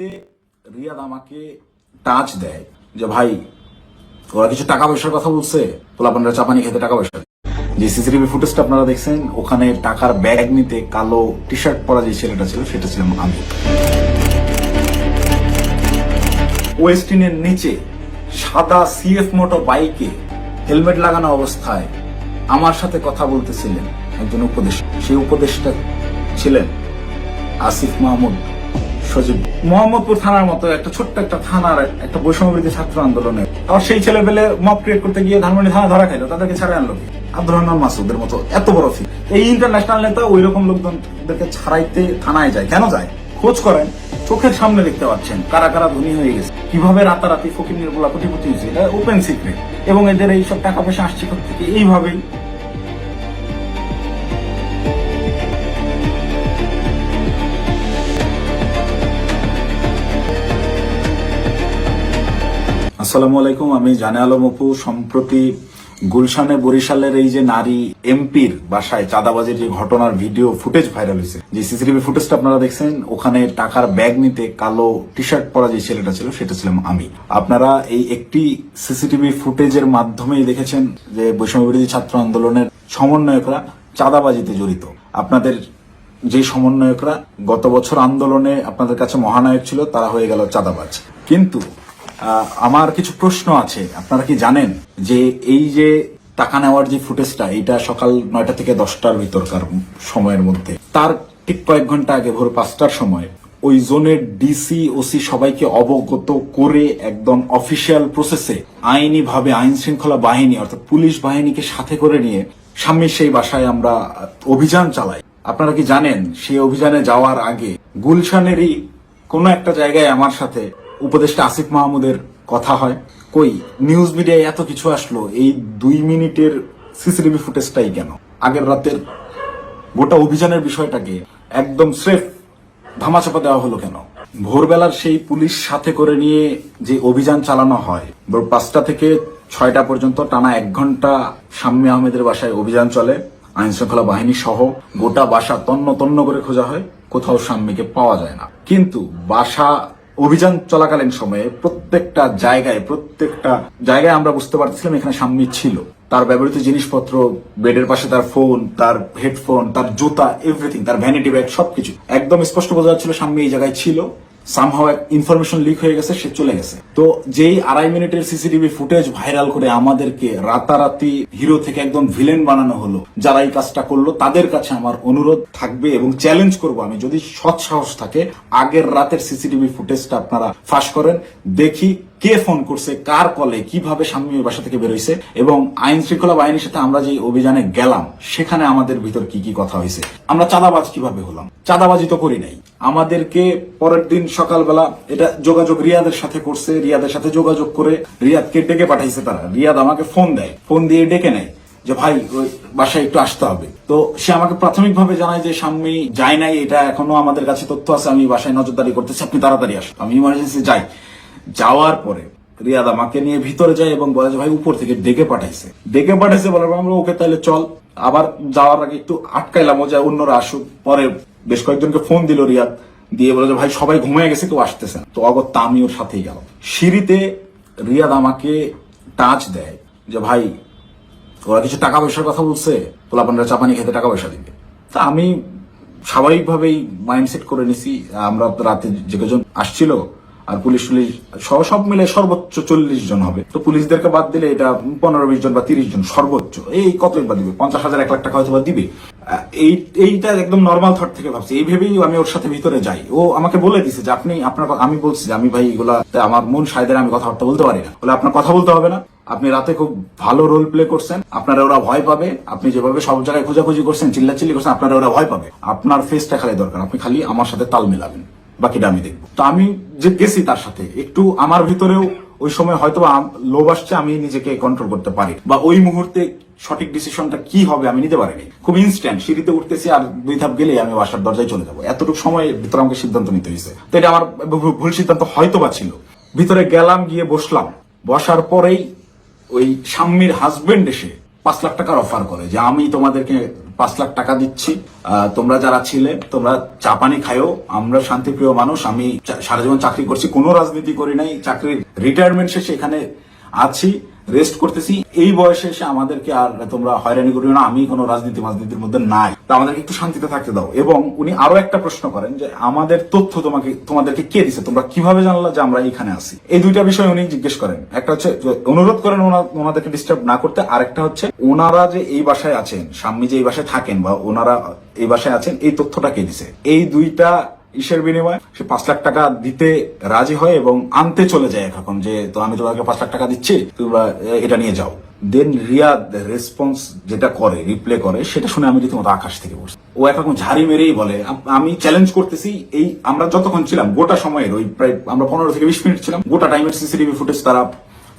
সিঁড়িতে রিয়াদ আমাকে টাচ দেয় যে, ভাই, ওরা কিছু টাকা পয়সার কথা বলছে, পোলাপানরা চাপানি খেতে টাকা পয়সা যে সিসিটিভি ফুটেজটা আপনারা দেখছেন, ওখানে টাকার ব্যাগ নিতে কালো টি শার্ট পরা যে ছেলেটা ছিল, সেটা ছিলাম আমি। ওয়েস্টিনের নিচে সাদা সিএফ মোটো বাইকে হেলমেট লাগানো অবস্থায় আমার সাথে কথা বলতেছিলেন একজন উপদেশ সেই উপদেশটা ছিলেন আসিফ মাহমুদ। সজীব। মোহাম্মদপুর থানার মতো একটা ছোট্ট একটা থানার একটা বৈষম্যবৃদ্ধি ছাত্র আন্দোলনে আর সেই ছেলে পেলে মব ক্রিয়েট করতে গিয়ে ধানমন্ডি থানা ধরা খাইলো, তাদেরকে ছাড়াই আনলো? আব্দুর রহমান মাসুদের মতো এত বড় ফি এই ইন্টারন্যাশনাল নেতা ওই রকম লোকজনদেরকে ছাড়াইতে থানায় যায়, কেন যায়? খোঁজ করেন, চোখের সামনে দেখতে পাচ্ছেন কারা কারা ধনী হয়ে গেছে। কীভাবে রাতারাতি ফকির নির্মলা কোটিপতি হয়েছে, এটা ওপেন সিক্রেট এবং এদের এই সব টাকা পয়সা আসছে থেকে এইভাবেই আসসালামু আলাইকুম, আমি জানে আলম অপু। সম্প্রতি গুলশানে বরিশালের এই যে নারী এমপির বাসায় চাঁদাবাজির যে ঘটনার ভিডিও, ফুটেজ ভাইরাল হয়েছে। যে সিসিটিভি ফুটেজটা আপনারা দেখছেন, ওখানে টাকার ব্যাগ নিতে কালো টি শার্ট পরা যে ছেলেটা ছিল, সেটা ছিলাম আমি। আপনারা এই একটি সিসিটিভি ফুটেজের মাধ্যমেই দেখেছেন যে বৈষম্য বিরোধী ছাত্র আন্দোলনের সমন্বয়করা চাঁদাবাজিতে জড়িত। আপনাদের যে সমন্বয়করা গত বছর আন্দোলনে আপনাদের কাছে মহানায়ক ছিল, তারা হয়ে গেল চাঁদাবাজ। কিন্তু আমার কিছু প্রশ্ন আছে। আপনারা কি জানেন যে এই যে টাকা নেওয়ার যে ফুটেজটা এটা সকাল নয়টা থেকে দশটার ভিতরকার সময়ের মধ্যে। তার ঠিক কয়েক ঘণ্টা আগে, ভোর পাঁচটার সময়, ওই জোনের ডিসি ওসি সবাইকে অবগত করে একদম অফিসিয়াল প্রসেসে আইনি ভাবে আইন শৃঙ্খলা বাহিনী, অর্থাৎ পুলিশ বাহিনীকে সাথে করে নিয়ে সামনে সেই বাসায় আমরা অভিযান চালাই। আপনারা কি জানেন, সেই অভিযানে যাওয়ার আগে গুলশানেরই কোন একটা জায়গায় আমার সাথে উপদেষ্টা আসিফ মাহমুদের কথা হয়, কই নিউজ মিডিয়ায় এত কিছু আসলো, এই দুই মিনিটের সিসিটিভি ফুটেজটাই কেন? আগের রাতের গোটা অভিযানের বিষয়টাকে একদম স্রেফ ধামাচাপা দেওয়া হলো কেন? ভোরবেলার সেই পুলিশ সাথে করে নিয়ে যে অভিযান চালানো হয়, ভোর পাঁচটা থেকে ছয়টা পর্যন্ত টানা এক ঘণ্টা শাম্মী আহমেদের বাসায় অভিযান চলে আইন শৃঙ্খলা বাহিনী সহ গোটা বাসা তন্ন তন্ন করে খোঁজা হয়, কোথাও শাম্মীকে পাওয়া যায় না। কিন্তু বাসা অভিযান চলাকালীন সময়ে প্রত্যেকটা জায়গায় প্রত্যেকটা জায়গায় আমরা বুঝতে পারছিলাম এখানে সাম্মি ছিল। তার ব্যবহৃত জিনিসপত্র, বেডের পাশে তার ফোন তার হেডফোন তার জুতা এভরিথিং তার ভ্যানিটি ব্যাগ সবকিছু। একদম স্পষ্ট বোঝা যাচ্ছিল সাম্মি এই জায়গায় ছিল। সামহাও ইনফরমেশন লিক হয়ে গেছে, সে চলে গেছে। তো যেই আড়াই মিনিটের সিসিটিভি ফুটেজ ভাইরাল করে আমাদেরকে রাতারাতি হিরো থেকে একদম ভিলেন বানানো হলো, যারা এই কাজটা করল, তাদের কাছে আমার অনুরোধ থাকবে এবং চ্যালেঞ্জ করব আমি। যদি সৎ সাহস থাকে, আগের রাতের সিসিটিভি ফুটেজটা আপনারা ফাঁস করেন, দেখি কে ফোন করছে, কার কলে, কীভাবে স্বামী বাসা থেকে বেরোইছে, এবং আইন শৃঙ্খলা বাহিনীর সাথে আমরা যে অভিযানে গেলাম, সেখানে আমাদের ভিতর কি কি কথা হয়েছে? আমরা চাঁদাবাজ কীভাবে হলাম? চাঁদাবাজি তো করি নাই। আমাদেরকে পরের দিন সকালবেলা এটা যোগাযোগ রিয়াদের সাথে করছে, রিয়াদের সাথে যোগাযোগ করে রিয়াদকে ডেকে পাঠাইছে তারা। রিয়াদ আমাকে ফোন দেয়, ফোন দিয়ে ডেকে নেয় যে, ভাই, ওই বাসায় একটু আসতে হবে। তো সে আমাকে প্রাথমিকভাবে জানায় যে, স্বামী যায় নাই, এটা এখনও আমাদের কাছে তথ্য আছে, আমি বাসায় নজরদারি করতেছি, আপনি তাড়াতাড়ি আসুন। আমি ইমার্জেন্সি যাই। যাওয়ার পরে রিয়াদ আমাকে নিয়ে ভিতরে যায় এবং বলে যে, ভাই, উপর থেকে ডেকে পাঠাইছে। ডেকে পাঠাইছে বলার আমরা, ওকে, তাহলে চল। আবার যাওয়ার আগে একটু আটকাইলাম ও যে অন্যরা আসুক। পরে বেশ কয়েকজনকে ফোন দিল রিয়াদ, দিয়ে বলে যে, ভাই, সবাই ঘুমিয়ে গেছে, কেউ আসতেছে। তো অগত্যা আমি ওর সাথেই গেলাম। সিঁড়িতে রিয়াদ আমাকে টাচ দেয় যে, ভাই, ওরা কিছু টাকা পয়সার কথা বলছে, পোলাপানরা চাপানি খেতে টাকা পয়সা দিবে। তা আমি স্বাভাবিকভাবেই মাইন্ডসেট করে নিছি। আমরা রাতে যে কজন আসছিল আর পুলিশ সহ সব মিলে সর্বোচ্চ চল্লিশ জন হবে। তো পুলিশদেরকে বাদ দিলে এটা পনেরো, বিশ জন বা তিরিশ জন সর্বোচ্চ। এই কতই বা দিবে? পঞ্চাশ হাজার, এক লাখ টাকা হয়তো বা দিবে। এই, এইটা একদম নর্মাল থট থেকে ভাবছি। এই ভেবেই আমি ওর সাথে ভিতরে যাই। ও আমাকে বলে দিছে যে, আপনি, আপনার আমি বলছি যে, আমি ভাই এগুলা, আমার মন সাইদের আমি কথাবার্তা বলতে পারি না। বলে, আপনার কথা বলতে হবে না। আপনি রাতে খুব ভালো রোল প্লে করছেন। আপনারা ওরা ভয় পাবে। আপনি যেভাবে সব জায়গায় খোঁজাখুঁজি করছেন, চিল্লাচিল্লি করছেন, আপনারা ওরা ভয় পাবে। আপনার ফেসটা খালি দরকার। আপনি খালি আমার সাথে তাল মেলাবেন। বাকিটা আমি দেখব। তো আমি যে গেছি তার সাথে, একটু আমার ভিতরেও ওই সময় হয়তো লোভ আসছে, আমি নিজেকে কন্ট্রোল করতে পারি। বা ওই মুহূর্তে সঠিক ডিসিশনটা কি হবে আমি নিতে পারিনি। খুব ইনস্ট্যান্ট সিঁড়িতে উঠতেছি আর দুই ধাপ গেলে আমি বাসার দরজায় চলে যাব। এতটুকু সময় ভিতরে আমাকে সিদ্ধান্ত নিতে হয়েছে। তো এটা আমার ভুল সিদ্ধান্ত হয়তো বা ছিল। ভিতরে গেলাম, গিয়ে বসলাম। বসার পরেই ওই স্বামীর হাজবেন্ড এসে পাঁচ লাখ টাকার অফার করে যে, আমি তোমাদেরকে পাঁচ লাখ টাকা দিচ্ছি। তোমরা যারা ছিলে, তোমরা চা পানি খায়ও আমরা শান্তিপ্রিয় মানুষ, আমি সারা জীবন চাকরি করছি। কোনো রাজনীতি করি নাই, চাকরির রিটায়ারমেন্ট শেষে এখানে আছি। রেস্ট করতেছি। এই বয়সে এসে আমাদেরকে আর তোমরা হয়রানি করিও না, আমি কোনো রাজনীতি রাজনীতির মধ্যে নাই। তা আমাদেরকে একটু শান্তিতে থাকতে দাও। এবং উনি আরও একটা প্রশ্ন করেন যে, আমাদের তথ্য তোমাকে, তোমাদেরকে কে দিছে? তোমরা কীভাবে জানলা যে আমরা এখানে আছি? এই দুইটা বিষয় উনি জিজ্ঞেস করেন। একটা হচ্ছে অনুরোধ করেন ওনা- ওনাদেরকে ডিস্টার্ব না করতে। আরেকটা হচ্ছে, ওনারা যে এই বাসায় আছেন, স্বামী যে এই বাসায় থাকেন বা ওনারা এই বাসায় আছেন, এই তথ্যটা কে দিছে? এই দুইটা ইসের বিনিময়ে সে পাঁচ লাখ টাকা দিতে রাজি হয় এবং আনতে চলে যায় এখন যে, তো আমি তোমাকে পাঁচ লাখ টাকা দিচ্ছি, তোমরা এটা নিয়ে যাও। দেন রিয়াদ রেসপন্স যেটা করে রিপ্লে করে, সেটা শুনে আমি রীতিমতো আকাশ থেকে বসছি ও একরকম ঝাড়ি মেরেই বলে, আমি চ্যালেঞ্জ করতেছি, এই আমরা যতক্ষণ ছিলাম, গোটা সময়ের ওই প্রায় আমরা পনেরো থেকে বিশ মিনিট ছিলাম, গোটা টাইমের সিসিটিভি ফুটেজ তারা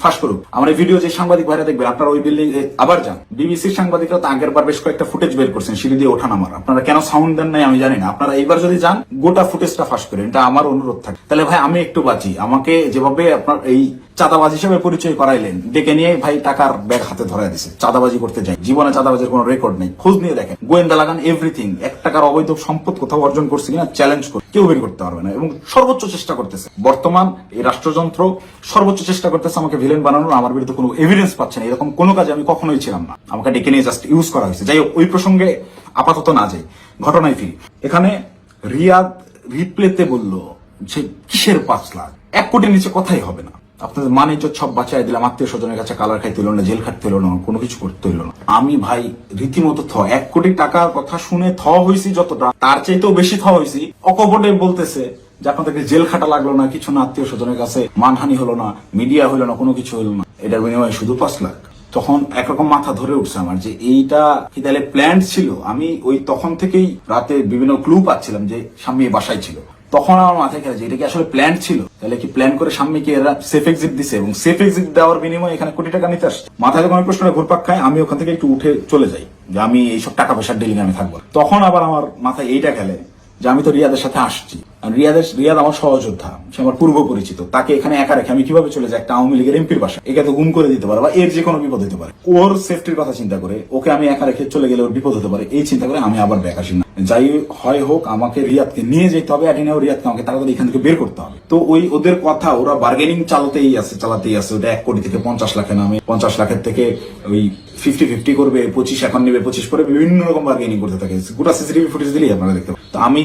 ফাঁস করুক। আমার এই ভিডিও যে সাংবাদিক ভাইরা দেখবেন, আপনারা ওই বিল্ডিং আবার যান। বিবিসির সাংবাদিকরা তো আগের বার বেশ কয়েকটা ফুটেজ বের করছেন, সিঁড়ি দিয়ে ওঠান আমার আপনারা কেন সাউন্ড দেন নাই আমি জানি না। আপনারা এইবার যদি যান, গোটা ফুটেজটা ফাঁস করেন। এটা আমার অনুরোধ থাকে। তাহলে ভাই, আমি একটু বাঁচি। আমাকে যেভাবে আপনার এই চাঁদাবাজ হিসেবে পরিচয় করাইলেন। ডেকে নিয়ে ভাই টাকার ব্যাগ হাতে ধরাই দিছে। চাঁদাবাজি করতে যাই। জীবনে চাঁদাবাজির কোনো রেকর্ড নেই। খোঁজ নিয়ে দেখেন। গোয়েন্দা লাগান এভরিথিং এক টাকার অবৈধ সম্পদ কোথাও অর্জন করছে কিনা চ্যালেঞ্জ করে কেউ বের করতে পারবে না এবং সর্বোচ্চ চেষ্টা করতেছে। বর্তমান এই রাষ্ট্রযন্ত্র সর্বোচ্চ চেষ্টা করতেছে আমাকে ভিলেন বানানোর। আমার বিরুদ্ধে কোনো এভিডেন্স পাচ্ছে না। এরকম কোনো কাজে আমি কখনোই ছিলাম না। আমাকে ডেকে নিয়ে জাস্ট ইউজ করা হয়েছে। যাই হোক, ওই প্রসঙ্গে আপাতত না যাই। ঘটনায় ফিরি। এখানে রিয়াদ রিপ্লেতে বলল যে, কিসের পাঁচ লাখ? এক কোটির নিচে কথাই হবে না। আপনাদের মানে ইজ্জত সব বাঁচাই দিলাম, আত্মীয় স্বজনের কাছে কালার খাইতে না, জেল খাটতে হলো না, কোনো কিছু করতে হলো না। আমি ভাই রীতিমতো থ, এক কোটি টাকার কথা শুনে থ হয়েছি যতটা, তার চাইতেও বেশি থ হয়েছি অকপটে বলতেছে যে আপনাদেরকে জেল খাটা লাগল না, কিছু না, আত্মীয় স্বজনের কাছে মানহানি হলো না, মিডিয়া হলো না, কোনো কিছু হলো না। এটার বিনিময়ে শুধু পাঁচ লাখ। তখন একরকম মাথা ধরে উঠছে আমার যে এইটা কি তাহলে প্ল্যান ছিল? আমি ওই তখন থেকেই রাতে বিভিন্ন ক্লু পাচ্ছিলাম যে স্বামী বাসায় ছিল। তখন আমার মাথায় খেলেছে এটা কি আসলে প্ল্যান ছিল? তাহলে কি প্ল্যান করে সামনে কি এরা সেফ এক্সিট দিছে? এবং সেফ এক্সিট দেওয়ার বিনিময়ে এখানে কোটি টাকা নিতে আসছে। মাথায় যখন প্রশ্নটা ঘুরপাক খায়, আমি ওখান থেকে একটু উঠে চলে যাই, যে আমি এইসব টাকা পয়সার ডিলিং আমি থাকব। তখন আবার আমার মাথায় এইটা খেলে যে, আমি তো রিয়াদের সাথে আসছি। রিয়াদের, রিয়াদ আমার সহযোদ্ধা, সে আমার পূর্ব পরিচিত, তাকে এখানে একা রেখে আমি কীভাবে চলে যাই একটা আওয়ামী লীগের এমপির বাসা একে তো গুম করে দিতে পারে বা এর যে কোনো বিপদ হতে পারে। ওর সেফটির কথা চিন্তা করে ওকে আমি একা রেখে চলে গেলে ওর বিপদ হতে পারে, এই চিন্তা করে আমি আবার ব্যাক আসি না। যাই হয় হোক, আমাকে রিয়াদকে নিয়ে যেতে হবে অ্যাডিনেও রিয়াদকে আমাকে তাড়াতাড়ি এখান থেকে বের করতে হবে। তো ওই ওদের কথা, ওরা বার্গেনিং চালাতেই আছে চালাতেই আছে। ওটা এক কোটি থেকে পঞ্চাশ লাখে নামে, পঞ্চাশ লাখের থেকে ওই ফিফটি ফিফটি করবে, পঁচিশ এখন নেবে, পঁচিশ করে বিভিন্ন রকম বার্গেনিং করতে থাকে। গোটা সিসিটিভি ফুটেজ দিলেই আপনারা দেখতে। তো আমি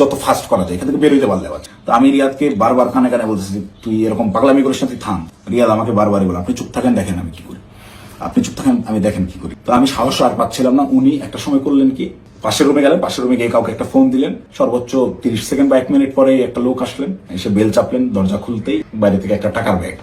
যত ফাস্ট করা যায়, এখান থেকে বেরোতে পারলে বাচ্চা তো আমি রিয়াদকে বারবার কানে কানে বলতেছি তুই এরকম পাগলামি করিস না, তুই থাম। রিয়াদ আমাকে বারবারই বলে, আপনি চুপ থাকেন, দেখেন আমি কি করি। আপনি চুপ থাকেন, আমি দেখেন কি করি। তো আমি সাহস আর পাচ্ছিলাম না। উনি একটা সময় করলেন কি, পাশের রুমে গেলেন, পাশের রুমে গিয়ে কাউকে একটা ফোন দিলেন। সর্বোচ্চ তিরিশ সেকেন্ড বা এক মিনিট পরে একটা লোক আসলেন, এসে বেল চাপলেন দরজা খুলতেই বাইরে থেকে একটা টাকার ব্যাগ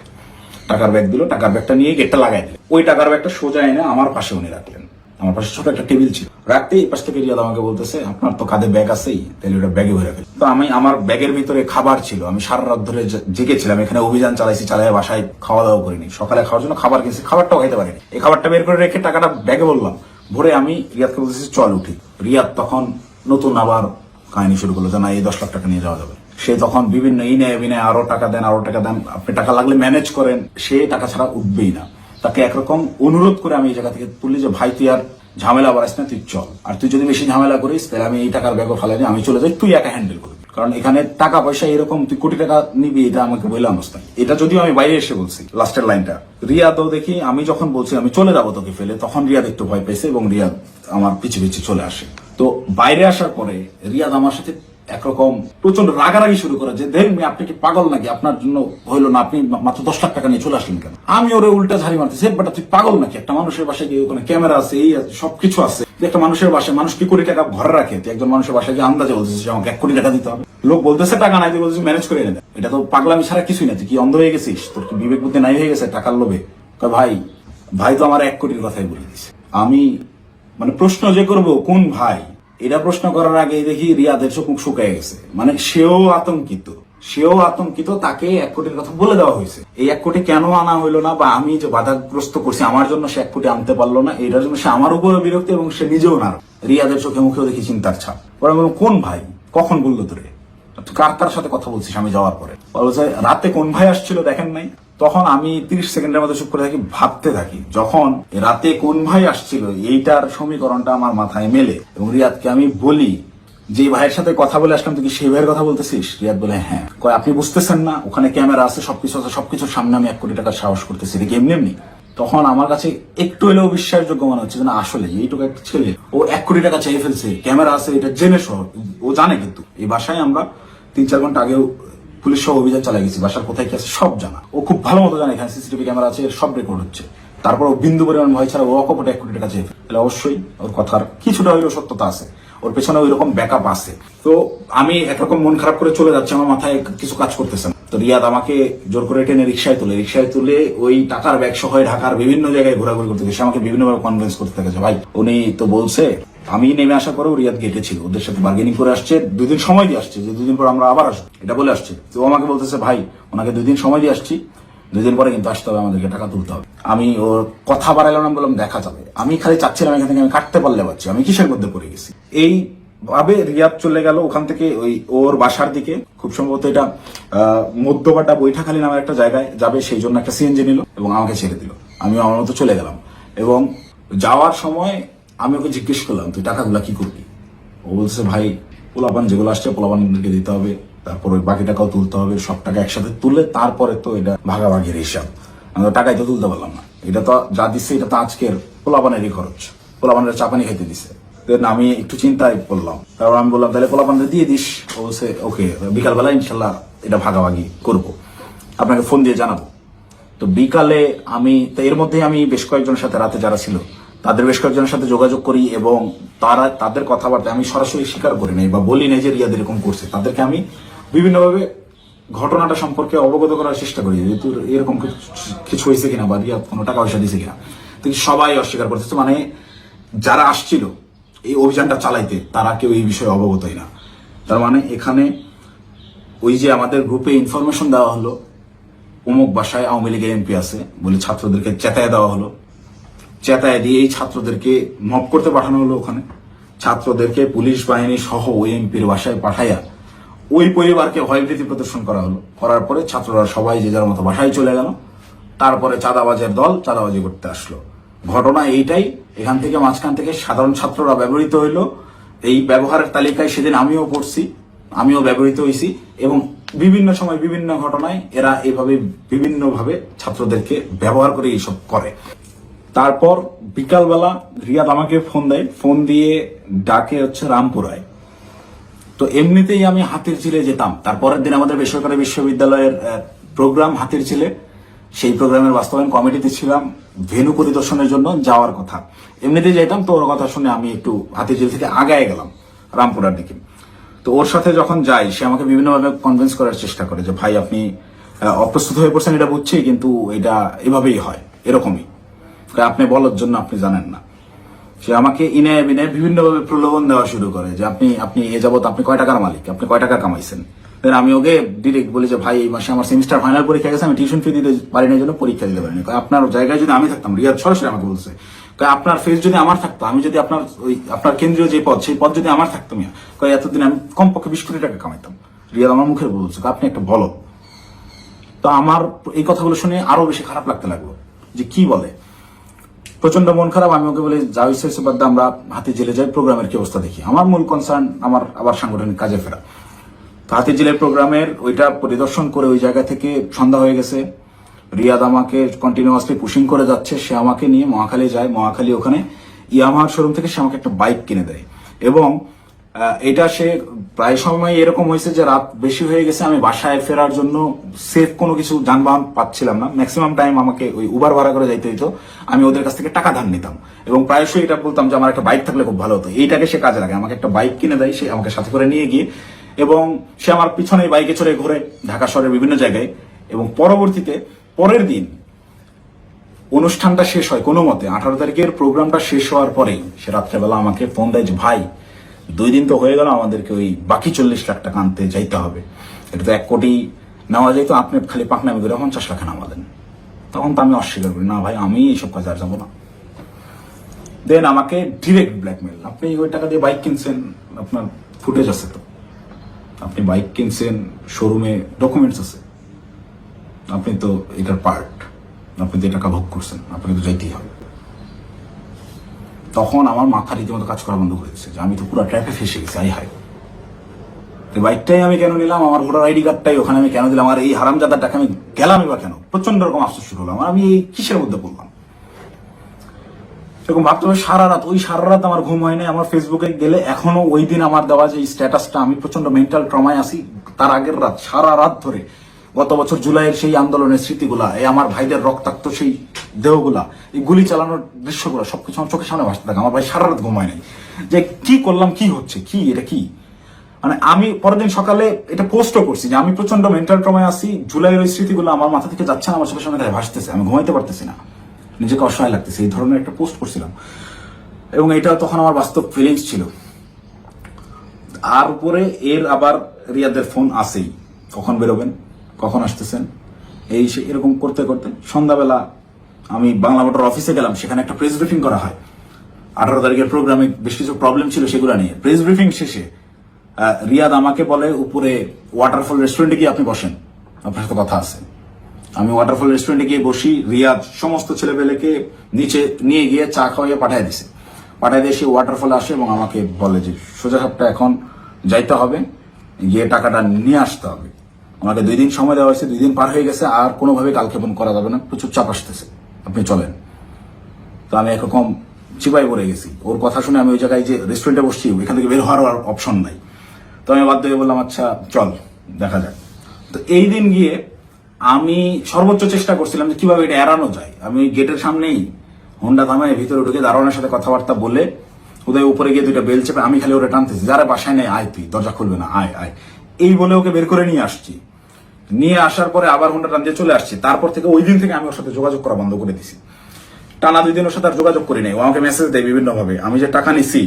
টাকার ব্যাগ দিল, টাকার ব্যাগটা নিয়ে গেটটা লাগাই দিল ওই টাকার ব্যাগটা সোজা এনে আমার পাশে উনি রাখলেন। আমার পাশে ছোট একটা টেবিল ছিল। রাখতেই পাশ থেকে রিয়াদ আমাকে বলতেছে, আপনার তো কাঁধে ব্যাগ আছেই তাহলে ওটা ব্যাগে ভরে রাখেন তো আমি, আমার ব্যাগের ভিতরে খাবার ছিল। আমি সারা রাত ধরে জেগেছিলাম, এখানে অভিযান চালাইছি চালাই বাসায় খাওয়া দাওয়া করিনি। সকালে খাওয়ার জন্য খাবার কিনছি, খাবারটাও খাইতে পারিনি। এই খাবারটা বের করে রেখে টাকাটা ব্যাগে বললাম। ভোরে আমি রিয়াদকে বলতেছি, চল উঠি। রিয়াদ তখন নতুন আবার কাহিনী শুরু করল যে না এই দশ লাখ টাকা নিয়ে যাওয়া যাবে। সে তখন বিভিন্ন এই নেয় বিনয় আরও টাকা দেন, আরও টাকা দেন। আপনি টাকা লাগলে ম্যানেজ করেন, সে টাকা ছাড়া উঠবেই না। তাকে একরকম অনুরোধ করে আমি এই জায়গা থেকে তুলি যে, ভাই, তুই আর ঝামেলা বাড়াস না, তুই চল। আর তুই যদি বেশি ঝামেলা করিস, তাহলে আমি এই টাকার ব্যাগও ফেলাই আমি চলে যাই, তুই একা হ্যান্ডেল করবি। কারণ এখানে টাকা পয়সা এরকম, তুই কোটি টাকা নিবি, এটা আমাকে বললাম এটা যদিও আমি বাইরে এসে বলছি লাস্টের লাইনটা রিয়া তো দেখি, আমি যখন বলছি আমি চলে যাব তোকে ফেলে, তখন রিয়াদ একটু ভয় পেয়েছে এবং রিয়াদ আমার পিছু পিছু চলে আসে। তো বাইরে আসার পরে রিয়াদ আমার সাথে একরকম প্রচণ্ড রাগারাগি শুরু করে যে মেয়ে, আপনি কি পাগল নাকি? আপনার জন্য হইল না আপনি মাত্র দশ লাখ টাকা নিয়ে চলে আসলেন কেন? আমি ওরে উল্টা ঝাড়ি মারতেছি বেটা তুই পাগল নাকি? একটা মানুষের বাসায় গিয়ে ওখানে ক্যামেরা আছে এই আছে সবকিছু আছে। একটা মানুষের বাসায় মানুষ কি কোটি টাকা ঘরে রাখে? একজন মানুষের বাসায় গিয়ে আন্দাজে বলতেছিস যে আমাকে এক কোটি টাকা দিতে হবে। লোক বলতেছে টাকা নাই বলছিস ম্যানেজ করে এনে। এটা তো পাগলামি ছাড়া কিছুই না তুই কি অন্ধ হয়ে গেছিস? তোর কি বিবেক বুদ্ধি নাই হয়ে গেছে টাকার লোভে? ভাই ভাই তো আমার এক কোটির কথাই বলে দিছে। আমি মানে প্রশ্ন যে করব কোন ভাই? এটা প্রশ্ন করার আগে দেখি রিয়াদের চোখ শুকায় গেছে। মানে সেও আতঙ্কিত। সেও আতঙ্কিত, তাকে এক কোটির কথা বলে দেওয়া হয়েছে। এই এক কোটি কেন আনা হইল না বা আমি যে বাধাগ্রস্ত করছি, আমার জন্য সে এক কোটি আনতে পারল না, এটার জন্য সে আমার উপরে বিরক্ত এবং সে নিজেও না রিয়াদের চোখে মুখেও দেখি চিন্তার ছাপ। পরে কোন ভাই? কখন বলল তোরে? কার কার সাথে কথা বলছিস? আমি যাওয়ার পরে। রাতে কোন ভাই আসছিল দেখেন নাই? তখন আমি তিরিশ সেকেন্ডের মতো চুপ করে থাকি, ভাবতে থাকি, যখন রাতে কোন ভাই আসছিল, এইটার সমীকরণটা আমার মাথায় মেলে এবং রিয়াদকে আমি বলি, যে ভাইয়ের সাথে কথা বলে আসলাম, তুই কি সেই ভাইয়ের কথা বলতেছিস? রিয়াদ বলে হ্যাঁ। কয়, আপনি বুঝতেছেন না, ওখানে ক্যামেরা আছে, সবকিছু আছে, সবকিছুর সামনে আমি এক কোটি টাকার সাহস করতেছি। এটা এমনি এমনি? তখন আমার কাছে একটু হলেও বিশ্বাসযোগ্য মনে হচ্ছে না আসলে এইটুকু একটা ছেলে, ও এক কোটি টাকা চেয়ে ফেলছে, ক্যামেরা আছে, এটা জেনে সহ ও জানে কিন্তু, এই বাসায় আমরা তিন চার ঘণ্টা আগেও পুলিশ সহ অভিযান চালাই গেছি, বাসার কোথায় কি আছে সব জানা। ও খুব ভালো মতো জানে, এখানে সিসিটিভি ক্যামেরা আছে, সব রেকর্ড হচ্ছে। তারপর বিন্দু পরিমাণ ভয় ছাড়া ও অকপটে এক কোটি টাকা চেয়ে। তাহলে অবশ্যই ওর কথার কিছুটা হলেও সত্যতা আছে। ওর পেছনে ওই রকম ব্যাকআপ আছে। তো আমি একরকম মন খারাপ করে চলে যাচ্ছি, আমার মাথায় কিছু কাজ করতেছে না। তো রিয়াদ আমাকে জোর করে টেনে রিক্সায় তুলে। রিক্সায় তুলে ওই টাকার ব্যাগ সহ ঢাকার বিভিন্ন জায়গায় ঘোরাঘুরি করতে গেছে। আমাকে বিভিন্নভাবে কনভিন্স করতে থাকে ভাই, উনি তো বলছে আমি নেমে আসার পরেও রিয়াদ গেটে ছিল ওদের সাথে বার্গেনিং করে আসছে দুই দিন সময় দিয়ে আসছে যে দুদিন পর আমরা আবার আসব। এটা বলে আসছে। তো আমাকে বলতেছে ভাই ওনাকে দুই দিন সময় দিয়ে আসছি দুই দিন পরে কিন্তু আসতে হবে আমাদেরকে টাকা তুলতে হবে। আমি ওর কথা বাড়াইলাম না বললাম দেখা যাবে। আমি খালি চাচ্ছিলাম এখান থেকে আমি কাটতে পারলে পাচ্ছি আমি কিসের মধ্যে পড়ে গেছি? এই ভাবে রিয়াদ চলে গেল ওখান থেকে ওই ওর বাসার দিকে। খুব সম্ভবত এটা আহ, মধ্যপাটা বৈঠাখালী নামের একটা জায়গায় যাবে সেই জন্য একটা সিএনজি নিল এবং আমাকে ছেড়ে দিল। আমি আমার মতো চলে গেলাম। এবং যাওয়ার সময় আমি ওকে জিজ্ঞেস করলাম, তুই টাকাগুলা কি করবি? ও বলছে ভাই, পোলাপান যেগুলো আসছে পোলাপানদেরকে দিতে হবে, তারপর বাকি টাকাও তুলতে হবে, সব টাকা একসাথে তুলে তারপরে তো এটা ভাগাভাগির হিসাব। আমি তো টাকাই তো তুলতে পারলাম না। এটা তো যা দিচ্ছে, এটা তো আজকের পোলাপানেরই খরচ। পোলাপানের চাপানি খেতে দিছে। আমি একটু চিন্তায় পড়লাম। তারপর আমি বললাম, তাহলে পোলাপানদের দিয়ে দিস। ও বলছে, ওকে, বিকালবেলা ইনশাল্লাহ এটা ভাগাভাগি করব। আপনাকে ফোন দিয়ে জানাব। তো বিকালে আমি, তো এর মধ্যে আমি বেশ কয়েকজনের সাথে রাতে যারা ছিল তাদের বেশ কয়েকজনের সাথে যোগাযোগ করি এবং তারা, তাদের কথাবার্তা আমি সরাসরি স্বীকার করি নাই বা বলি নাই যে রিয়াদ এরকম করছে। তাদেরকে আমি বিভিন্নভাবে ঘটনাটা সম্পর্কে অবগত করার চেষ্টা করি, যে তোর এরকম কিছু- হয়েছে কিনা বা রিয়াদ কোনো টাকা পয়সা দিছে কিনা। কিন্তু সবাই অস্বীকার করতেছে? মানে যারা আসছিল এই অভিযানটা চালাইতে, তারা কেউ এই বিষয়ে অবগতই না। তার মানে এখানে ওই যে আমাদের গ্রুপে ইনফরমেশন দেওয়া হলো অমুক বাসায় আওয়ামী লীগের এমপি আছে বলে ছাত্রদেরকে চেতায় দেওয়া হলো। চেতায় দিয়ে এই ছাত্রদেরকে মপ করতে পাঠানো হলো ওখানে। ছাত্রদেরকে পুলিশ বাহিনী সহ ওই এমপির বাসায় পাঠাইয়া ওই পরিবারকে ভয়ভীতি প্রদর্শন করা হলো। করার পরে ছাত্ররা সবাই যে যার মতো বাসায় চলে গেল। তারপরে চাঁদাবাজের দল চাঁদাবাজি করতে আসলো। ঘটনা এইটাই, এখান থেকে মাঝখান থেকে সাধারণ ছাত্ররা ব্যবহৃত হইল। এই ব্যবহারের তালিকায় সেদিন আমিও পড়ছি, আমিও ব্যবহৃত হয়েছি এবং বিভিন্ন সময় বিভিন্ন ঘটনায় এরা এভাবে বিভিন্নভাবে ছাত্রদেরকে ব্যবহার করে এইসব করে। তারপর বিকালবেলা রিয়াদ আমাকে ফোন দেয়। ফোন দিয়ে ডাকে হচ্ছে রামপুরায় তো এমনিতেই আমি হাতির ঝিলে যেতাম। তারপরের দিন আমাদের বেসরকারি বিশ্ববিদ্যালয়ের প্রোগ্রাম হাতির ঝিলে সেই প্রোগ্রামের বাস্তবায়ন কমিটিতে ছিলাম। ভেনু পরিদর্শনের জন্য যাওয়ার কথা। এমনিতেই যেতাম তো ওর কথা শুনে আমি একটু হাতির ঝিল থেকে আগায় গেলাম রামপুরার দিকে। তো ওর সাথে যখন যাই, সে আমাকে বিভিন্নভাবে কনভিন্স করার চেষ্টা করে যে, ভাই, আপনি অপ্রস্তুত হয়ে পড়ছেন, এটা বুঝছি, কিন্তু এটা এভাবেই হয়। এরকমই। আপনি বলার জন্য আপনি জানেন না। সে আমাকে ইনায় বিনায় বিভিন্নভাবে প্রলোভন দেওয়া শুরু করে যে আপনি আপনি এ যাবত আপনি কয় টাকার মালিক, আপনি কয় টাকা কামাইছেন? আমি ওকে ডিরেক্ট বলি যে, ভাই, এই মাসে আমার সেমিস্টার ফাইনাল পরীক্ষা গেছে, আমি টিউশন ফি দিতে পারি না জন্য পরীক্ষা দিতে পারিনি আপনার জায়গায় যদি আমি থাকতাম, রিয়াদ সরাসরি আমাকে বলছে। আপনার ফেস যদি আমার থাকতো, আমি যদি আপনার ওই, আপনার কেন্দ্রীয় যে পদ, সেই পদ যদি আমার থাকতো মিয়া, কয়, এতদিন আমি কমপক্ষে বিশ কোটি টাকা কামাইতাম। রিয়াদ আমার মুখে বলছে আপনি একটা বলো তো আমার এই কথাগুলো শুনে আরও বেশি খারাপ লাগতে লাগল যে কি বলে? প্রচণ্ড মন খারাপ, আমি ওকে বলি যা হয়েছে বাদ আমরা হাতি জেলে যাই, প্রোগ্রামের কি অবস্থা দেখি? আমার মূল কনসার্ন আমার আবার সাংগঠনিক কাজে ফেরা। তো হাতি জেলে প্রোগ্রামের ওইটা পরিদর্শন করে ওই জায়গা থেকে সন্ধ্যা হয়ে গেছে। রিয়াদ আমাকে কন্টিনিউয়াসলি পুশিং করে যাচ্ছে, সে আমাকে নিয়ে মহাখালী যায়। মহাখালী ওখানে ইয়ামাহার শোরুম থেকে সে আমাকে একটা বাইক কিনে দেয়। এবং এটা সে প্রায় সময় এরকম হয়েছে যে রাত বেশি হয়ে গেছে, আমি বাসায় ফেরার জন্য সেফ কোনো কিছু যানবাহন পাচ্ছিলাম না। ম্যাক্সিমাম টাইম আমাকে ওই উবার ভাড়া করে যাইতে হইতো। আমি ওদের কাছ থেকে টাকা ধার নিতাম। এবং প্রায়শই এটা বলতাম যে, আমার একটা বাইক থাকলে খুব ভালো হতো। এইটাকে সে কাজে লাগে আমাকে একটা বাইক কিনে দেয়, সে আমাকে সাথে করে নিয়ে গিয়ে। এবং সে আমার পিছনে বাইকে চড়ে ঘুরে ঢাকা শহরের বিভিন্ন জায়গায়। এবং পরবর্তীতে পরের দিন অনুষ্ঠানটা শেষ হয় কোনো মতে। আঠারো তারিখের প্রোগ্রামটা শেষ হওয়ার পরেই সে রাত্রেবেলা আমাকে ফোন দেয় যে, ভাই দুই দিন তো হয়ে গেল, আমাদেরকে ওই বাকি চল্লিশ লাখ টাকা আনতে যাইতে হবে। এটা তো এক কোটি নেওয়া যেত আপনি খালি পাকনামি করে পঞ্চাশ লাখ নামালেন। তখন তো আমি অস্বীকার করি, না ভাই, আমি এইসব কাজে আর যাব না। দেন আমাকে ডিরেক্ট ব্ল্যাকমেল আপনি ওই টাকা দিয়ে বাইক কিনছেন, আপনার ফুটেজ আছে তো। আপনি বাইক কিনছেন শোরুমে ডকুমেন্টস আছে। আপনি তো এটার পার্ট আপনি তো টাকা ভোগ করছেন, আপনাকে তো যাইতেই হবে। তখন আমার মাথা রীতিমতো কাজ করা বন্ধ করে দিচ্ছে যে আমি তো পুরো ট্র্যাপে ফেসে গেছি আই হাই। তো বাইকটাই আমি কেন নিলাম? আমার ভোটার আইডি কার্ডটাই ওখানে আমি কেন দিলাম? আর এই হারামজাদার টাকা আমি গেলামই বা কেন? প্রচণ্ড রকম আফসোস শুরু হলাম আমি এই কিসের মধ্যে পড়লাম? এরকম ভাবতে হবে, সারা রাত, ওই সারা রাত আমার ঘুম হয় নাই। আমার ফেসবুকে গেলে এখনও ওই দিন আমার দেওয়া যে স্ট্যাটাসটা আমি প্রচণ্ড মেন্টাল ট্রমায় আসি তার আগের রাত, সারা রাত ধরে গত বছর জুলাইয়ের সেই আন্দোলনের স্মৃতিগুলা, এই আমার ভাইদের রক্তাক্ত সেই দেহগুলা, এই গুলি চালানোর দৃশ্যগুলো সবকিছু আমার চোখের সামনে ভাসতে থাকে। আমার ভাই সারা রাত ঘুমায় নাই। যে কি করলাম, কি হচ্ছে, কি, এটা কি? মানে আমি পরের দিন সকালে এটা পোস্টও করছি যে আমি প্রচণ্ড মেন্টাল ট্রমায় আছি, জুলাইয়ের ওই স্মৃতিগুলো আমার মাথা থেকে যাচ্ছে না, আমার চোখের সামনে ভাসতেছে, আমি ঘুমাইতে পারতেছি না। নিজেকে অসহায় লাগতেছে, এই ধরনের একটা পোস্ট করছিলাম। এবং এটা তখন আমার বাস্তব ফিলিংস ছিল। আর উপরে এর আবার রিয়াদের ফোন আসেই কখন বেরোবেন? কখন আসতেছেন? এই সে এরকম করতে করতে সন্ধ্যাবেলা আমি বাংলা মোটর অফিসে গেলাম, সেখানে একটা প্রেস ব্রিফিং করা হয়। আঠারো তারিখের প্রোগ্রামে বেশ কিছু প্রবলেম ছিল সেগুলো নিয়ে। প্রেস ব্রিফিং শেষে রিয়াদ আমাকে বলে, উপরে ওয়াটারফল রেস্টুরেন্টে গিয়ে আপনি বসেন। আপনার সাথে কথা আছে। আমি ওয়াটারফল রেস্টুরেন্টে গিয়ে বসি, রিয়াদ সমস্ত ছেলেপেলেকে নিচে নিয়ে গিয়ে চা খাওয়াইয়ে পাঠিয়ে দিছে। পাঠিয়ে দিয়ে সে ওয়াটারফলে আসে এবং আমাকে বলে যে, সোজা সাপটা এখন যাইতে হবে, গিয়ে টাকাটা নিয়ে আসতে হবে। আমাকে দুই দিন সময় দেওয়া হয়েছে, দুই দিন পার হয়ে গেছে, আর কোনোভাবে কালক্ষেপণ করা যাবে না। প্রচুর চাপ আসতেছে। আপনি চলেন। তো আমি একরকম চিপাই পড়ে গেছি। ওর কথা শুনে আমি ওই জায়গায় যে রেস্টুরেন্টে বসছি, ওইখান থেকে বের হওয়ার আর অপশন নাই। তো আমি বাধ্য হয়ে বললাম আচ্ছা চল, দেখা যাক। তো এই দিন গিয়ে আমি সর্বোচ্চ চেষ্টা করছিলাম যে কীভাবে এটা এড়ানো যায়। আমি গেটের সামনেই হোন্ডা থামায় ভিতরে ঢুকে দারোয়ানের সাথে কথাবার্তা বলে ওদের উপরে গিয়ে দুইটা বেল চেপে আমি খালি ওরা টানতেছি। যারা বাসায় নেই আয় তুই, দরজা খুলবে না, আয় আয়। এই বলে ওকে বের করে নিয়ে আসছি। নিয়ে আসার পরে আবার হোন্ডা টান দিয়ে চলে আসছি। তারপর থেকে ওই দিন থেকে আমি ওর সাথে যোগাযোগ করা বন্ধ করে দিছি। টানা দুই দিন ওর সাথে আর যোগাযোগ করি নাই। ও আমাকে মেসেজ দেয় বিভিন্ন ভাবে আমি যে টাকা নিছি,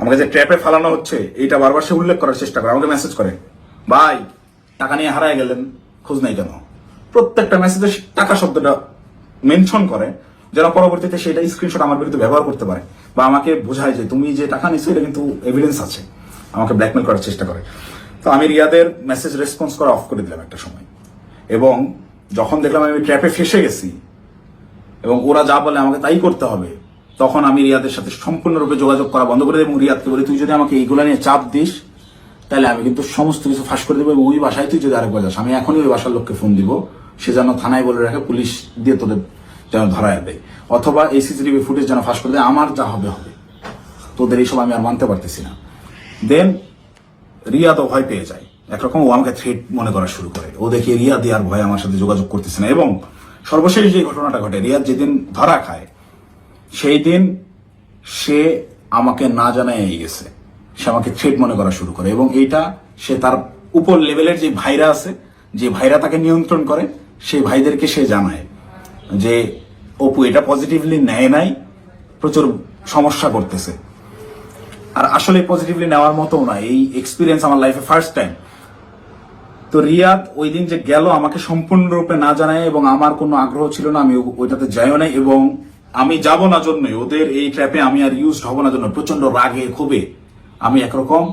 আমাকে যে ট্র্যাপে ফালানো হচ্ছে, এইটা বারবার সে উল্লেখ করার চেষ্টা করে। আমাকে মেসেজ করে, ভাই, টাকা নিয়ে হারায় গেলেন, খোঁজ নাই কেন? প্রত্যেকটা মেসেজে টাকা শব্দটা মেনশন করে, যেন পরবর্তীতে সেটা স্ক্রিনশট আমার বিরুদ্ধে ব্যবহার করতে পারে বা আমাকে বোঝায় যে, তুমি যে টাকা নিছো, এটা কিন্তু এভিডেন্স আছে। আমাকে ব্ল্যাকমেল করার চেষ্টা করে। তো আমি রিয়াদের মেসেজ রেসপন্স করা অফ করে দিলাম একটা সময়। এবং যখন দেখলাম আমি ট্র্যাপে ফেসে গেছি, এবং ওরা যা বলে আমাকে তাই করতে হবে, তখন আমি রিয়াদের সাথে সম্পূর্ণরূপে যোগাযোগ করা বন্ধ করে দিই এবং রিয়াদকে বলি, তুই যদি আমাকে এইগুলো নিয়ে চাপ দিস, তাহলে আমি কিন্তু সমস্ত কিছু ফাঁস করে দেবো ওই বাসায় তুই যদি আরেকবার যাস, আমি এখনই ওই বাসার লোককে ফোন দিব। সে যেন থানায় বলে রাখে, পুলিশ দিয়ে তোদের যেন ধরায় দেয়। অথবা এই সিসিটিভি ফুটেজ যেন ফাঁস করে দেয়, আমার যা হবে হবে। তোদের এইসব আমি আর মানতে পারতেছি না। দেন রিয়া তো ভয় পেয়ে যায়। একরকম ও আমাকে থ্রেট মনে করা শুরু করে। ও দেখে রিয়া দিয়ার ভয় আমার সাথে যোগাযোগ করতেছে না এবং সর্বশেষ যে ঘটনাটা ঘটে রিয়াদ যেদিন ধরা খায়, সেই দিন সে আমাকে না জানাই গেছে। সে আমাকে থ্রেট মনে করা শুরু করে এবং এইটা সে তার উপর লেভেলের যে ভাইরা আছে, যে ভাইরা তাকে নিয়ন্ত্রণ করে, সেই ভাইদেরকে সে জানায় যে, অপু এটা পজিটিভলি নেয় নাই, প্রচুর সমস্যা করতেছে। আর আসলে পজিটিভলি নেওয়ার মতো না। এই এক্সপিরিয়েন্স আমার লাইফে ফার্স্ট টাইম তো রিয়াদ ওই দিন যে গেল আমাকে সম্পূর্ণরূপে না জানায় এবং আমার কোনো আগ্রহ ছিল না, আমি ওইটাতে যাইও নাই এবং আমি যাব না জন্যই। ওদের এই ট্র্যাপে আমি আর ইউজ হব না জন্য প্রচণ্ড রাগে, ক্ষোভে। আমি একরকম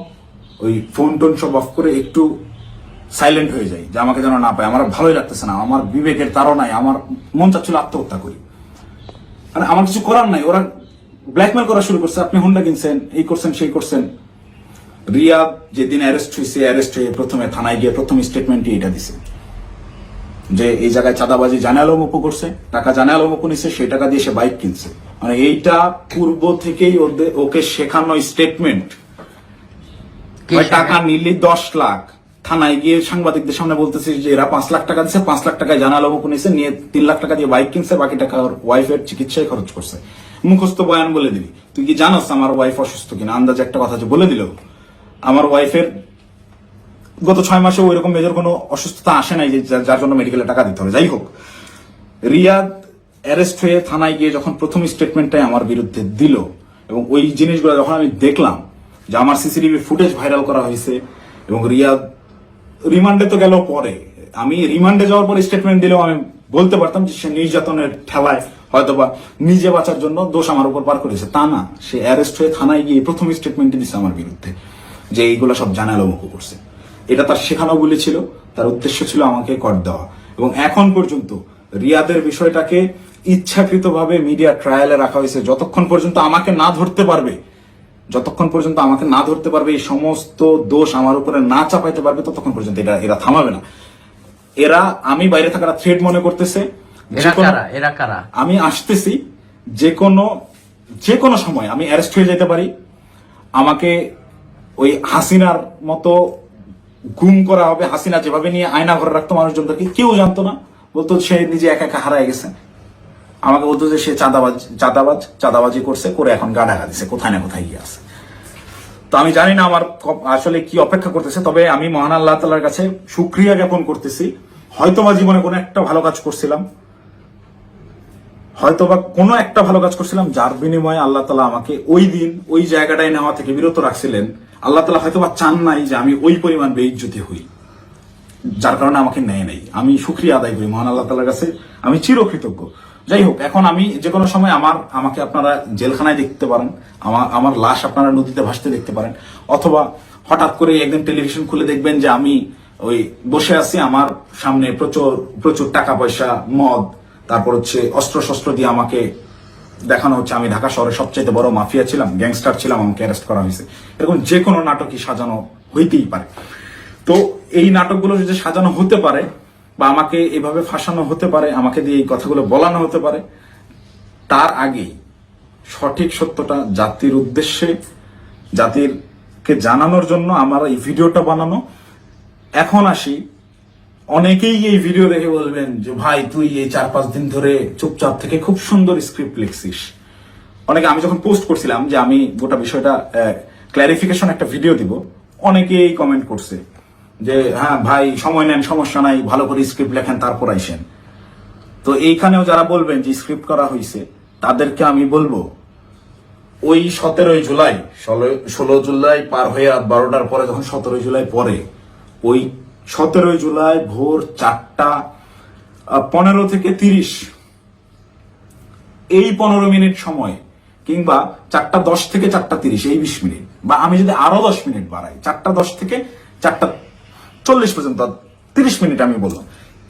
ওই ফোন টোন সব অফ করে একটু সাইলেন্ট হয়ে যাই, যে আমাকে যেন না পায়। আমার ভালোই লাগতেছে না। আমার বিবেকের তাড়নায়, আমার মন চাচ্ছিল আত্মহত্যা করি। মানে আমার কিছু করার নাই। ওরা ব্ল্যাকমেল করা শুরু করছে আপনি হুন্ডা কিনছেন এই করছেন সেই করছেন। রিয়াদ যেদিন অ্যারেস্ট হয়েছে অ্যারেস্ট হয়ে প্রথমে থানায় গিয়ে প্রথম স্টেটমেন্টই এটা দিছে। যে এই জায়গায় চাঁদাবাজি জানে আলম অপু করছে টাকা জানে আলম অপু নিছে সেই টাকা দিয়ে সে বাইক কিনছে। মানে এইটা পূর্ব থেকেই ওকে শেখানো স্টেটমেন্ট? টাকা নিলি দশ লাখ। থানায় গিয়ে সাংবাদিকদের সামনে বলতেছে যে এরা পাঁচ লাখ টাকা দিচ্ছে পাঁচ লাখ টাকায় জানা লোক নিছে নিয়ে তিন লাখ টাকা দিয়ে বাইক কিনছে বাকি টাকা ওর ওয়াইফের চিকিৎসায় খরচ করছে। মুখস্থ বয়ান বলে দিবি। তুই কি জানোস আমার ওয়াইফ অসুস্থ কিনা? আন্দাজে একটা কথা যে বলে দিল। আমার ওয়াইফের গত ছয় মাসে ওই রকম মেজর কোনো অসুস্থতা আসে নাই যে যার- জন্য মেডিকেলে টাকা দিতে হবে। যাই হোক, রিয়াদ অ্যারেস্ট হয়ে থানায় গিয়ে যখন প্রথম স্টেটমেন্টটাই আমার বিরুদ্ধে দিল এবং ওই জিনিসগুলো যখন আমি দেখলাম যে আমার সিসিটিভি ফুটেজ ভাইরাল করা হয়েছে এবং রিয়াদ রিমান্ডে তো গেল পরে, আমি রিমান্ডে যাওয়ার পর স্টেটমেন্ট দিলেও আমি বলতে পারতাম যে সে নির্যাতনের ঠেলায় হয়তোবা নিজে বাঁচার জন্য দোষ আমার উপর পার করেছে। তা না, সে অ্যারেস্ট হয়ে থানায় গিয়ে প্রথম স্টেটমেন্টই দিছে আমার বিরুদ্ধে, যে এইগুলো সব জানালো মুখ করছে এটা তার শেখানো বলে ছিল, তার উদ্দেশ্য ছিল আমাকে কর দেওয়া। এবং এখন পর্যন্ত রিয়াদের বিষয়টাকে ইচ্ছাকৃতভাবে মিডিয়া ট্রায়ালে রাখা হয়েছে। যতক্ষণ পর্যন্ত আমাকে না ধরতে পারবে, যতক্ষণ পর্যন্ত আমাকে না ধরতে পারবে, এই সমস্ত দোষ আমার উপরে না চাপাইতে পারবে, ততক্ষণ পর্যন্ত এটা, এরা থামাবে না। এরা আমি বাইরে থাকার থ্রেড মনে করতেছে এরা কারা? এরা কারা? আমি আসতেছি যে কোনো যে কোনো সময় আমি অ্যারেস্ট হয়ে যেতে পারি। আমাকে ওই হাসিনার মতো গুম করা হবে। হাসিনা যেভাবে নিয়ে আয়না ঘরে রাখতো মানুষজনদেরকে কেউ জানতো না। বলতো সে নিজে একা একা হারায় গেছে। আমাকে বলতো যে সে চাঁদাবাজ চাঁদাবাজ চাঁদাবাজি করছে করে এখন গা ঢাকা দিছে কোথায় না কোথায় গিয়ে আছে। তো আমি জানি না আমার আসলে কি অপেক্ষা করতেছে, তবে আমি মহান আল্লাহ তালার কাছে সুক্রিয়া জ্ঞাপন করতেছি। হয়তোবা জীবনে কোনো একটা ভালো কাজ করছিলাম। হয়তোবা কোনো একটা ভালো কাজ করছিলাম, যার বিনিময়ে আল্লাহ তালা আমাকে ওই দিন ওই জায়গাটায় নেওয়া থেকে বিরত রাখছিলেন। আল্লাহ তালা হয়তোবা চান নাই যে আমি ওই পরিমাণ বেইজ্জতি হই, যার কারণে আমাকে নেয় নাই। আমি সুক্রিয়া আদায় করি মহান আল্লাহ তালার কাছে। আমি চিরকৃতজ্ঞ। যাই হোক এখন আমি যে কোনো সময় আমার, আমাকে আপনারা জেলখানায় দেখতে পারেন, আমার আমার লাশ আপনারা নদীতে ভাসতে দেখতে পারেন, অথবা হঠাৎ করে একদিন টেলিভিশন খুলে দেখবেন যে আমি ওই বসে আছি, আমার সামনে প্রচুর প্রচুর টাকা পয়সা মদ, তারপর হচ্ছে অস্ত্র শস্ত্র দিয়ে আমাকে দেখানো হচ্ছে। আমি ঢাকা শহরের সবচেয়ে বড় মাফিয়া ছিলাম, গ্যাংস্টার ছিলাম, আমাকে অ্যারেস্ট করা হয়েছে। এরকম যে কোনো নাটকই সাজানো হইতেই পারে। তো এই নাটকগুলো যদি সাজানো হতে পারে বা আমাকে এভাবে ফাঁসানো হতে পারে, আমাকে দিয়ে এই কথাগুলো বলানো হতে পারে, তার আগেই সঠিক সত্যটা জাতির উদ্দেশ্যে, জাতিরকে জানানোর জন্য আমার এই ভিডিওটা বানানো। এখন আসি, অনেকেই এই ভিডিও দেখে বলবেন যে, ভাই, তুই এই চার পাঁচ দিন ধরে চুপচাপ থেকে খুব সুন্দর স্ক্রিপ্ট লিখছিস। অনেকে, আমি যখন পোস্ট করছিলাম যে, আমি গোটা বিষয়টা ক্ল্যারিফিকেশন একটা ভিডিও দিব, অনেকেই কমেন্ট করছে। যে হ্যাঁ ভাই, সময় নেন, সমস্যা নাই, ভালো করে স্ক্রিপ্ট লেখেন, তারপর আইসেন তো এইখানেও যারা বলবেন যে স্ক্রিপ্ট করা হয়েছে তাদেরকে আমি বলব, ওই সতেরোই জুলাই, ষোলো জুলাই পার হয়ে রাত বারোটার পরে যখন সতেরোই জুলাই পরে ওই সতেরোই জুলাই ভোর চারটা পনেরো থেকে তিরিশ, এই পনেরো মিনিট সময়, কিংবা চারটা দশ থেকে চারটা তিরিশ, এই বিশ মিনিট, বা আমি যদি আরও দশ মিনিট বাড়াই, চারটা দশ থেকে চারটা চল্লিশ পর্যন্ত, তিরিশ মিনিট আমি বললাম।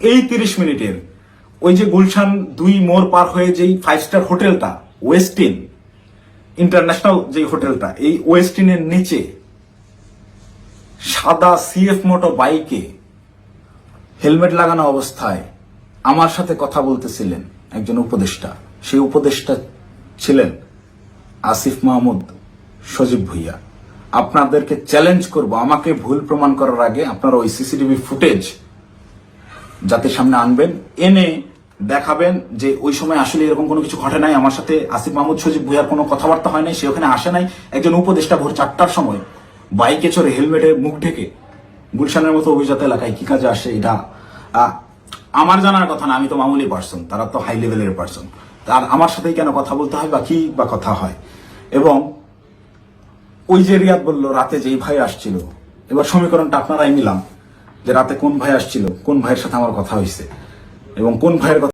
এই তিরিশ মিনিটের ওই যে গুলশান দুই মোড় পার হয়ে যেই ফাইভ স্টার হোটেলটা ওয়েস্টিন ইন্টারন্যাশনাল যে হোটেলটা, এই ওয়েস্টিনের নিচে সাদা সিএফ মোটো বাইকে হেলমেট লাগানো অবস্থায় আমার সাথে কথা বলতেছিলেন একজন উপদেষ্টা। সেই উপদেষ্টা ছিলেন আসিফ মাহমুদ সজীব ভুইয়া। আপনাদেরকে চ্যালেঞ্জ করব। আমাকে ভুল প্রমাণ করার আগে আপনারা ওই সিসিটিভি ফুটেজ জাতির সামনে আনবেন, এনে দেখাবেন যে ওই সময় আসলে এরকম কোনো কিছু ঘটে নাই। আমার সাথে আসিফ মাহমুদ সজীব ভুইয়ার কোনো কথাবার্তা হয় নাই, সে ওখানে আসে নাই। একজন উপদেষ্টা ভোর চারটার সময় বাইকে চড়ে হেলমেটে মুখ ঢেকে গুলশানের মতো অভিজাত এলাকায় কি কাজে আসে এটা আমার জানার কথা না, আমি তো মামুলি পার্সন তারা তো হাই লেভেলের পার্সন আর আমার সাথেই কেন কথা বলতে হয় বা কি বা কথা হয়? এবং ওই যে রিয়াদ বলল, রাতে যেই ভাই আসছিল। এবার সমীকরণটা আপনারাই নিলাম, যে রাতে কোন ভাই আসছিল, কোন ভাইয়ের সাথে আমার কথা হয়েছে, এবং কোন ভাইয়ের কথা